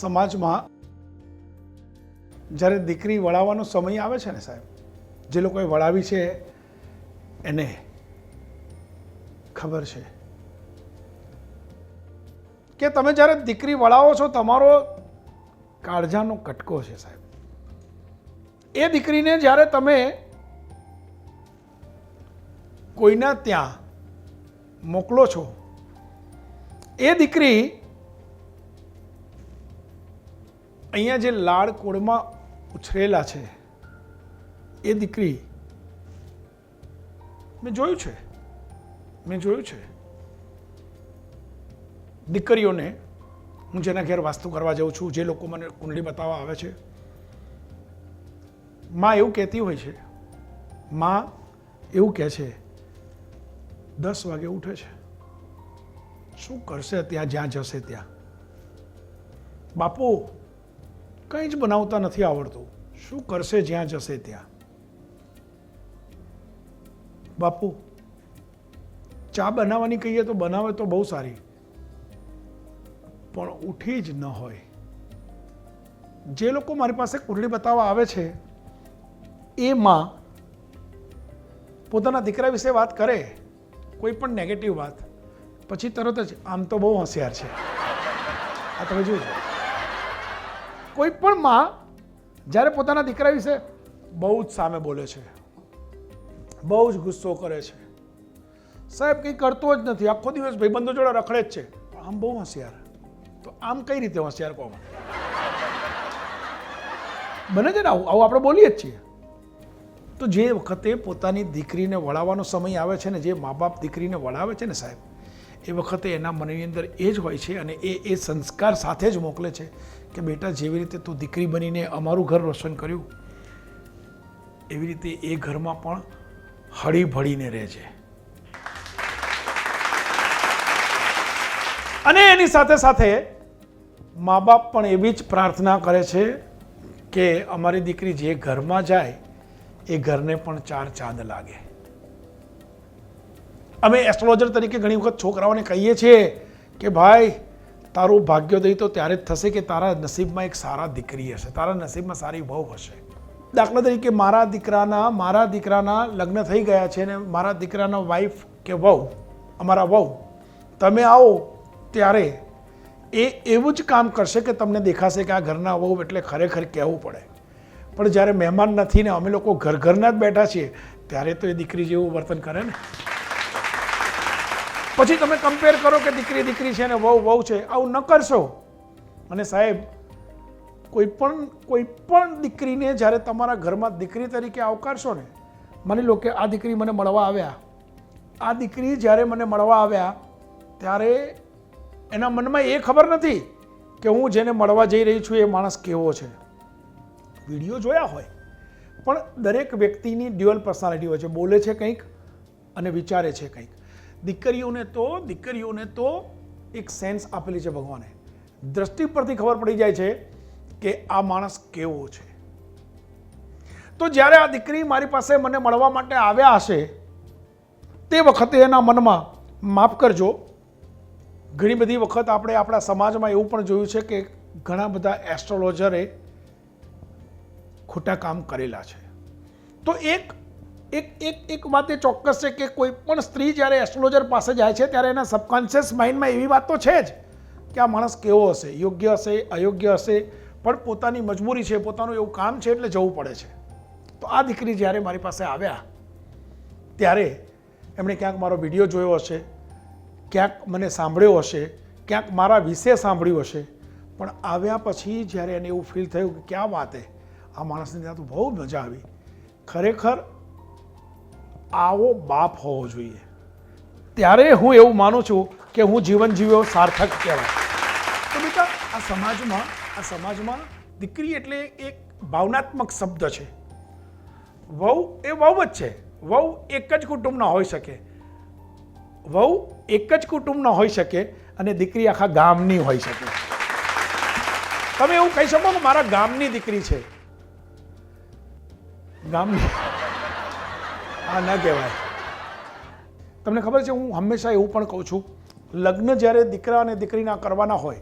સમાજમાં જ્યારે દીકરી વળાવવાનો સમય આવે છે ને સાહેબ, જે લોકોએ વળાવી છે એને ખબર છે. કે તમે જ્યારે દીકરી વળાવો છો તમારો કાળજાનો કટકો છે સાહેબ. એ દીકરીને જ્યારે તમે કોઈના ત્યાં મોકલો છો, એ દીકરી અહીંયા જે લાડ કોળમાં ઉછરેલા છે, એ દીકરી મેં જોયું છે, મેં જોયું છે. દીકરીઓને હું જેના ઘેર વાસ્તુ કરવા જાઉં છું, જે લોકો મને કુંડલી બતાવવા આવે છે, માં એવું કહેતી હોય છે, માં એવું કહે છે, દસ વાગે ઉઠે છે. શું કરશે ત્યાં, જ્યાં જશે ત્યાં? બાપુ કંઈ જ બનાવતા નથી આવડતું. શું કરશે જ્યાં જશે ત્યાં? બાપુ, ચા બનાવવાની કહીએ તો બનાવે તો બહુ સારી. પણ ઉઠી જ ન હોય. જે લોકો મારી પાસે કુંડલી બતાવવા આવે છે, એ માં પોતાના દીકરા વિશે વાત કરે, કોઈ પણ નેગેટિવ વાત, પછી તરત જ આમ તો બહુ હોશિયાર છે. આ તમે જોજો. કોઈ પણ માં જ્યારે પોતાના દીકરા વિશે બહુ જ સામે બોલે છે, બહુ જ ગુસ્સો કરે છે. સાહેબ, કંઈ કરતો જ નથી. આખો દિવસ ભાઈબંધો જોડે રખડે જ છે. પણ આમ બહુ હોશિયાર. તો આમ કઈ રીતે હોશિયાર કહો બને છે ને આવું? આવું આપણે બોલીએ જ છીએ. તો જે વખતે પોતાની દીકરીને વળાવવાનો સમય આવે છે ને, જે મા બાપ દીકરીને વળાવે છે ને સાહેબ એ વખતે એના મનની અંદર એ જ હોય છે અને એ એ સંસ્કાર સાથે જ મોકલે છે કે બેટા જેવી રીતે તું દીકરી બનીને અમારું ઘર રોશન કર્યું, એવી રીતે એ ઘરમાં પણ હળી ભળીને રહેજે અને એની સાથે સાથે મા બાપ પણ એવી જ પ્રાર્થના કરે છે કે અમારી દીકરી જે ઘરમાં જાય, એ ઘરને પણ ચાર ચાંદ લાગે. અમે એસ્ટ્રોલોજર તરીકે ઘણી વખત છોકરાઓને કહીએ છીએ કે ભાઈ, તારું ભાગ્યોદય તો ત્યારે જ થશે કે તારા નસીબમાં એક સારા દીકરી હશે. તારા નસીબમાં સારી વહુ હશે. દાખલા તરીકે મારા દીકરાના મારા દીકરાના લગ્ન થઈ ગયા છે ને મારા દીકરાના વાઈફ કે વહુ, અમારા વહુ, તમે આવો ત્યારે એ એવું જ કામ કરશે કે તમને દેખાશે કે આ ઘરના વહુ એટલે ખરેખર કહેવું પડે. પણ જ્યારે મહેમાન નથી ને અમે લોકો ઘર ઘરના જ બેઠા છીએ, ત્યારે તો એ દીકરી જેવું વર્તન કરે ને. પછી તમે કમ્પેર કરો કે દીકરી દીકરી છે ને વહુ વહુ છે, આવું ન કરશો. અને સાહેબ, કોઈ પણ કોઈ પણ દીકરીને જ્યારે તમારા ઘરમાં દીકરી તરીકે આવકારશો ને, માની લો કે આ દીકરી મને મળવા આવ્યા. આ દીકરી જ્યારે મને મળવા આવ્યા, ત્યારે એના મનમાં એ ખબર નથી કે હું જેને મળવા જઈ રહી છું એ માણસ કેવો છે. વીડિયો જોયા હોય. પણ દરેક વ્યક્તિની ડ્યુઅલ પર્સનાલિટી હોય છે. બોલે છે કંઈક અને વિચારે છે કંઈક. દીકરીઓને તો દીકરીઓને તો એક સેન્સ આપેલી છે ભગવાને. દ્રષ્ટિ પરથી ખબર પડી જાય છે કે આ માણસ કેવો છે. તો જ્યારે આ દીકરી મારી પાસે મને મળવા માટે આવ્યા હશે, તે વખતે એના મનમાં, માફ કરજો, ઘણી બધી વખત આપણે આપણા સમાજમાં એવું પણ જોયું છે કે ઘણા બધા એસ્ટ્રોલોજરે ખોટા કામ કરેલા છે. તો એક એક એક એક વાત એ ચોક્કસ છે કે કોઈ પણ સ્ત્રી જ્યારે એસ્ટ્રોલોજર પાસે જાય છે, ત્યારે એના સબકોન્શિયસ માઇન્ડમાં એવી વાત તો છે જ કે આ માણસ કેવો હશે? યોગ્ય હશે? અયોગ્ય હશે? પણ પોતાની મજબૂરી છે, પોતાનું એવું કામ છે એટલે જવું પડે છે. તો આ દીકરી જ્યારે મારી પાસે આવ્યા, ત્યારે એમણે ક્યાંક મારો વીડિયો જોયો હશે, ક્યાંક મને સાંભળ્યો હશે, ક્યાંક મારા વિશે સાંભળ્યું હશે. પણ આવ્યા પછી જ્યારે એને એવું ફીલ થયું કે ક્યાં વાત આ માણસને ત્યાં તો બહુ મજા આવી. ખરેખર આવો બાપ હોવો જોઈએ. ત્યારે હું એવું માનું છું કે હું જીવન જીવ્યો સાર્થક કહેવાય. તો બેટા, આ સમાજમાં આ સમાજમાં દીકરી એટલે એક ભાવનાત્મક શબ્દ છે. વહુ એ વહુ જ છે. વહુ એક જ કુટુંબના હોઈ શકે. વહુ એક જ કુટુંબના હોઈ શકે અને દીકરી આખા ગામની હોઈ શકે. તમે એવું કહી શકો મારા ગામની દીકરી છે? ગામની આ ન કહેવાય. તમને ખબર છે, હું હંમેશા એવું પણ કહું છું, લગ્ન જ્યારે દીકરા અને દીકરીના કરવાના હોય,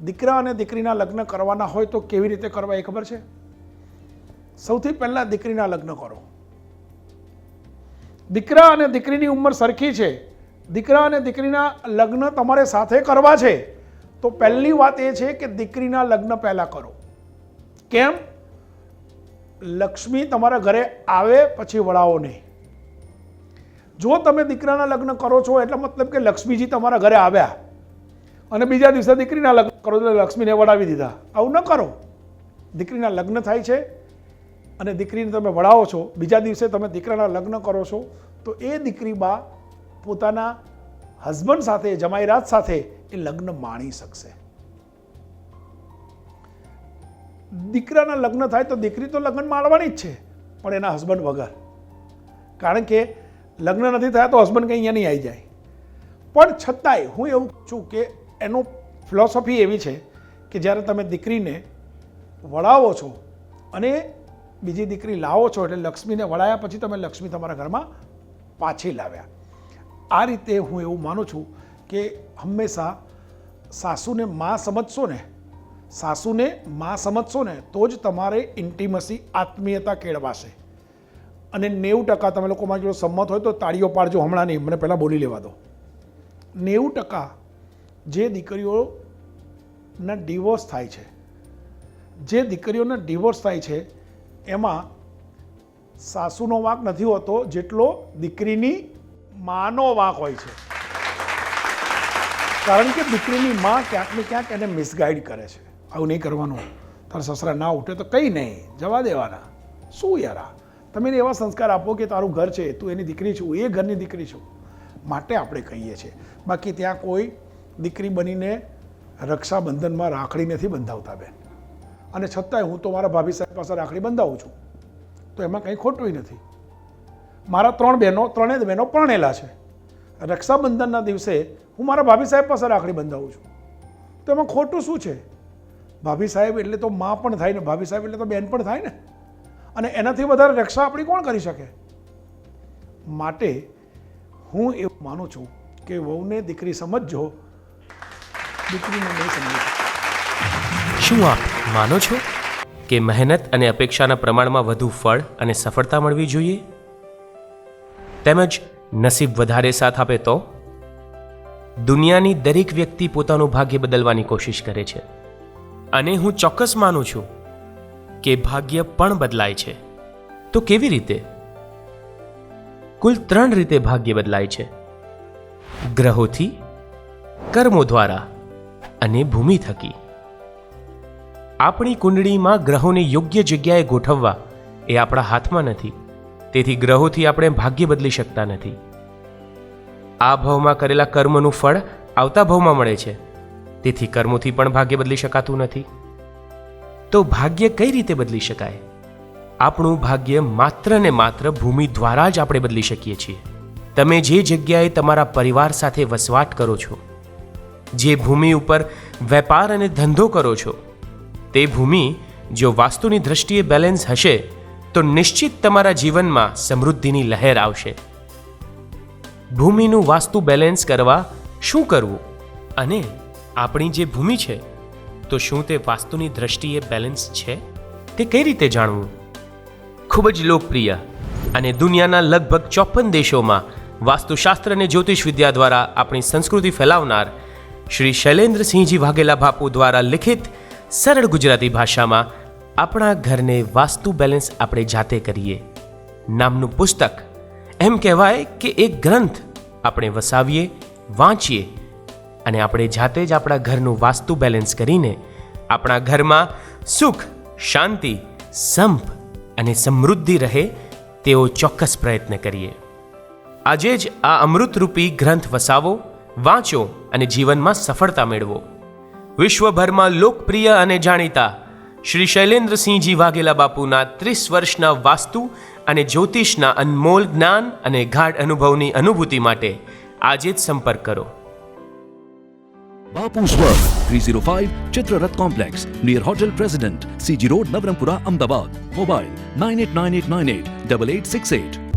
દીકરા અને દીકરીના લગ્ન કરવાના હોય તો કેવી રીતે કરવા એ ખબર છે? સૌથી પહેલાં દીકરીના લગ્ન કરો. દીકરા અને દીકરીની ઉંમર સરખી છે, દીકરા અને દીકરીના લગ્ન તમારે સાથે કરવા છે, તો પહેલી વાત એ છે કે દીકરીના લગ્ન પહેલાં કરો. કેમ? લક્ષ્મી તમારા ઘરે આવે, પછી વળાવો નહીં. જો તમે દીકરાના લગ્ન કરો છો, એટલે મતલબ કે લક્ષ્મીજી તમારા ઘરે આવ્યા. અને બીજા દિવસે દીકરીના લગ્ન કરો એટલે લક્ષ્મીને વડાવી દીધા. આવું ન કરો. દીકરીના લગ્ન થાય છે અને દીકરીને તમે વડાવો છો. બીજા દિવસે તમે દીકરાના લગ્ન કરો છો, તો એ દીકરી બા પોતાના હસબન્ડ સાથે, જમાઈરાત સાથે એ લગ્ન માણી શકશે. દીકરાના લગ્ન થાય તો દીકરી તો લગ્ન માણવાની જ છે, પણ એના હસબન્ડ વગર. કારણ કે લગ્ન નથી થયા તો હસબન્ડ કંઈ અહીંયા નહીં આવી જાય. પણ છતાંય હું એવું છું કે એનો ફિલોસોફી એવી છે કે જ્યારે તમે દીકરીને વળાવો છો અને બીજી દીકરી લાવો છો એટલે લક્ષ્મીને વળાયા પછી તમે લક્ષ્મી તમારા ઘરમાં પાછી લાવ્યા. આ રીતે હું એવું માનું છું કે હંમેશા સાસુને માં સમજશો ને, સાસુને માં સમજશો ને તો જ તમારે ઇન્ટિમસી આત્મીયતા કેળવાશે. અને નેવું ટકા તમે લોકો મારી જોડે સંમત હોય તો તાળીઓ પાડજો, હમણાં નહીં, મને પહેલાં બોલી લેવા દો. નેવું ટકા જે દીકરીઓના ડિવોર્સ થાય છે, જે દીકરીઓના ડિવોર્સ થાય છે, એમાં સાસુનો વાંક નથી હોતો જેટલો દીકરીની માનો વાંક હોય છે. કારણ કે દીકરીની માં ક્યાંક ને ક્યાંક એને મિસગાઈડ કરે છે. આવું નહીં કરવાનું. તારા સસરા ના ઉઠે તો કંઈ નહીં, જવા દેવાના. શું યાર આ? તમે એને એવા સંસ્કાર આપો કે તારું ઘર છે, તું એની દીકરી છું એ ઘરની દીકરી છું. માટે આપણે કહીએ છીએ. બાકી ત્યાં કોઈ દીકરી બનીને રક્ષાબંધનમાં રાખડી નથી બંધાવતા બેન. અને છતાંય હું તો મારા ભાભી સાહેબ પાસે રાખડી બંધાવું છું. તો એમાં કંઈ ખોટું નથી. મારા ત્રણ બહેનો, ત્રણેય બહેનો પરણેલા છે. રક્ષાબંધનના દિવસે હું મારા ભાભી સાહેબ પાસે રાખડી બંધાવું છું. તો એમાં ખોટું શું છે? ભાભી સાહેબ એટલે તો મા પણ થાય ને, ભાભી સાહેબ એટલે તો બેન પણ થાય ને. અને એનાથી વધારે રક્ષા આપણી કોણ કરી શકે? માટે હું એવું માનું છું કે વહુને દીકરી સમજજો. દીકરીને નહીં સમજો. શું આપ માનો છો કે મહેનત અને અપેક્ષાના પ્રમાણમાં વધુ ફળ અને સફળતા મળવી જોઈએ? તેમજ નસીબ વધારે સાથ આપે તો? દુનિયાની દરેક વ્યક્તિ પોતાનું ભાગ્ય બદલવાની કોશિશ કરે છે. અને હું ચોક્કસ માનું છું કે ભાગ્ય પણ બદલાય છે. તો કેવી રીતે? કુલ ત્રણ રીતે ભાગ્ય બદલાય છે. ગ્રહોથી, કર્મો દ્વારા અને ભૂમિ થકી. આપણી કુંડળીમાં ગ્રહોને યોગ્ય જગ્યાએ ગોઠવવા એ આપણા હાથમાં નથી. તેથી ગ્રહોથી આપણે ભાગ્ય બદલી શકતા નથી. આ ભાવમાં કરેલા કર્મનું ફળ આવતા ભાવમાં મળે છે. તેથી કર્મોથી પણ ભાગ્ય બદલી શકાતું નથી. તો ભાગ્ય કઈ રીતે બદલી શકાય? આપણું ભાગ્ય માત્ર ને માત્ર ભૂમિ દ્વારા જ આપણે બદલી શકીએ છીએ. તમે જે જગ્યાએ તમારા પરિવાર સાથે વસવાટ કરો છો, જે ભૂમિ ઉપર વેપાર અને ધંધો કરો છો, તે ભૂમિ જો વાસ્તુની દ્રષ્ટિએ બેલેન્સ હશે, તો નિશ્ચિત તમારા જીવનમાં સમૃદ્ધિની લહેર આવશે. ભૂમિનું વાસ્તુ બેલેન્સ કરવા શું કરવું? અને આપણી જે ભૂમિ છે તો શું તે વાસ્તુની દ્રષ્ટિએ બેલેન્સ છે? તે કઈ રીતે જાણવું? ખૂબ જ લોકપ્રિય અને દુનિયાના લગભગ ચોપન દેશોમાં વાસ્તુશાસ્ત્ર અને જ્યોતિષ વિદ્યા દ્વારા આપણી સંસ્કૃતિ ફેલાવનાર શ્રી શૈલેન્દ્રસિંહજી વાઘેલા બાપુ દ્વારા લિખિત સરળ ગુજરાતી ભાષામાં આપણા ઘરને વાસ્તુ બેલેન્સ આપણે જાતે કરીએ. નામનું પુસ્તક એમ કહેવાય કે એક ગ્રંથ આપણે વસાવીએ, વાંચીએ અને આપણે જાતે જ આપણા ઘરનું વાસ્તુ બેલેન્સ કરીને આપણા ઘરમાં સુખ, શાંતિ, સંપ અને સમૃદ્ધિ રહે તેવો ચોક્કસ પ્રયત્ન કરીએ. આજે જ આ અમૃતરૂપી ગ્રંથ વસાવો, વાંચો અને જીવનમાં સફળતા મેળવો. વિશ્વભરમાં લોકપ્રિય અને જાણીતા શ્રી શૈલેન્દ્રસિંહજી વાઘેલા બાપુના ત્રીસ વર્ષના વાસ્તુ અને જ્યોતિષના અનમોલ જ્ઞાન અને ગાઢ અનુભવની અનુભૂતિ માટે આજે જ સંપર્ક કરો. Bapu's World, 305 Chitrarat Complex, near Hotel President, CG Road, Navrampura, Ahmedabad. Mobile 989898 8868.